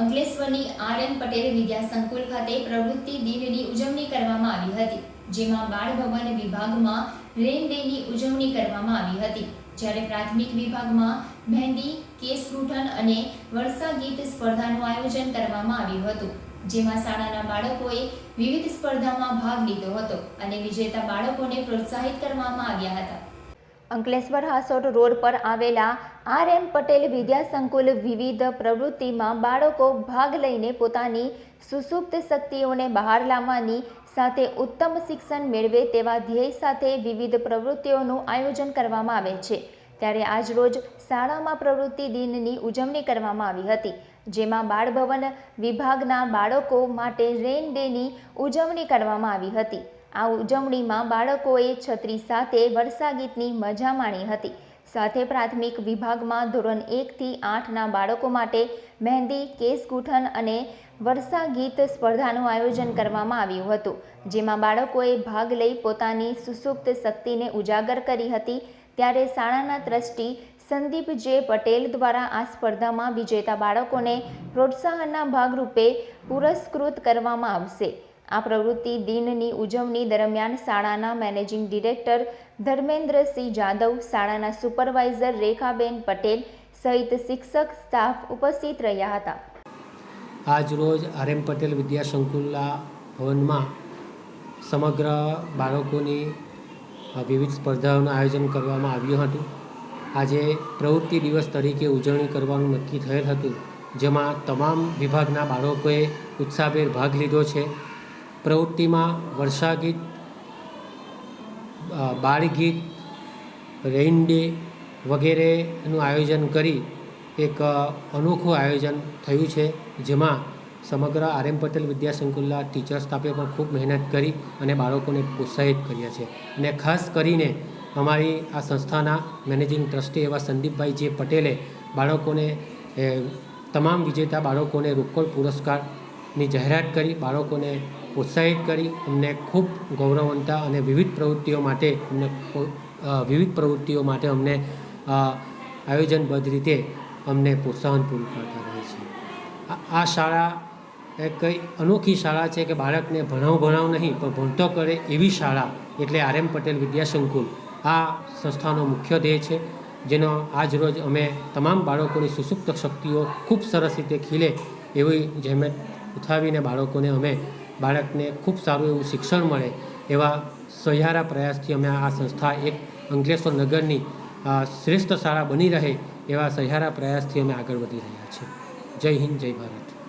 અંકલેશ્વરની R N Patel Vidya Sankul ખાતે પ્રવૃત્તિ દિનની ઉજવણી કરવામાં આવી હતી, જેમાં બાળ ભવન વિભાગમાં રેન ડેની ઉજવણી કરવામાં આવી હતી. જ્યારે પ્રાથમિક વિભાગમાં મહેંદી, કેસ ગૂંથણ અને વર્ષા ગીત સ્પર્ધાનું આયોજન કરવામાં આવ્યું હતું, જેમાં શાળાના બાળકોએ વિવિધ સ્પર્ધામાં ભાગ લીધો હતો અને વિજેતા બાળકોને પ્રોત્સાહિત કરવામાં આવ્યા હતા. અંકલેશ્વર હાસોટ રોડ પર આવેલા આર એમ પટેલ વિદ્યા સંકુલ વિવિધ પ્રવૃત્તિમાં બાળકો ભાગ લઈને પોતાની સુસુપ્ત શક્તિઓને બહાર લાવવાની સાથે ઉત્તમ શિક્ષણ મેળવે તેવા ધ્યેય સાથે વિવિધ પ્રવૃત્તિઓનું આયોજન કરવામાં આવે છે. ત્યારે આજરોજ શાળામાં પ્રવૃત્તિ દિનની ઉજવણી કરવામાં આવી હતી, જેમાં બાળભવન વિભાગના બાળકો માટે રેન ડેની ઉજવણી કરવામાં આવી હતી. આ ઉજવણીમાં બાળકોએ છત્રી સાથે વર્ષાગીતની મજા માણી હતી. સાથે પ્રાથમિક વિભાગમાં ધોરણ એકથી આઠના બાળકો માટે મહેંદી, કેસ અને વર્ષા સ્પર્ધાનું આયોજન કરવામાં આવ્યું હતું, જેમાં બાળકોએ ભાગ લઈ પોતાની સુસુપ્ત શક્તિને ઉજાગર કરી હતી. ત્યારે શાળાના ટ્રસ્ટી સંદીપ જે પટેલ દ્વારા આ સ્પર્ધામાં વિજેતા બાળકોને પ્રોત્સાહનના ભાગરૂપે પુરસ્કૃત કરવામાં આવશે. આ પ્રવૃત્તિ દિનની ઉજવણી દરમિયાન શાળાના મેનેજિંગ ડિરેક્ટર ધર્મેન્દ્રસિંહ જાદવ, શાળાના સુપરવાઇઝર રેખાબેન પટેલ સહિત શિક્ષક સ્ટાફ ઉપસ્થિત રહ્યા હતા. આજ રોજ આર પટેલ વિદ્યા સંકુલના ભવનમાં સમગ્ર બાળકોની વિવિધ સ્પર્ધાઓનું આયોજન કરવામાં આવ્યું હતું. આજે પ્રવૃત્તિ દિવસ તરીકે ઉજવણી કરવાનું નક્કી થયેલ હતું, જેમાં તમામ વિભાગના બાળકોએ ઉત્સાહભેર ભાગ લીધો છે. પ્રવૃત્તિમાં વર્ષાગીત બાળગીત રેઇન ડે વગેરેનું આયોજન કરી એક અનોખું આયોજન થયું છે, જેમાં સમગ્ર આર એમ પટેલ વિદ્યા સંકુલના ટીચર સ્ટાફે પણ ખૂબ મહેનત કરી અને બાળકોને પ્રોત્સાહિત કર્યા છે. અને ખાસ કરીને અમારી આ સંસ્થાના મેનેજિંગ ટ્રસ્ટી એવા સંદીપભાઈ જે પટેલે બાળકોને તમામ વિજેતા બાળકોને રોકડ પુરસ્કારની જાહેરાત કરી, બાળકોને પ્રોત્સાહિત કરી, અમને ખૂબ ગૌરવવંતા અને વિવિધ પ્રવૃત્તિઓ માટે અમને વિવિધ પ્રવૃત્તિઓ માટે અમને આયોજનબદ્ધ રીતે અમને પ્રોત્સાહન પૂરું પાડતા રહે છે. આ- શાળા એ કંઈ અનોખી શાળા છે કે બાળકને ભણાવ ભણાવ નહીં, પણ ભણતો કરે એવી શાળા એટલે આર એમ પટેલ વિદ્યાસંકુલ આ સંસ્થાનો મુખ્ય ધ્યેય છે, જેનો આજ રોજ અમે તમામ બાળકોની સુસુપ્ત શક્તિઓ ખૂબ સરસ રીતે ખીલે એવી જહેમત ઉઠાવીને બાળકોને અમે, બાળકને ખૂબ સારું એવું શિક્ષણ મળે એવા સહિયારા પ્રયાસથી અમે આ સંસ્થા એક અંકલેશ્વર નગરની શ્રેષ્ઠ શાળા બની રહે એવા સહિયારા પ્રયાસથી અમે આગળ વધી રહ્યા છીએ. જય હિન્દ, જય ભારત.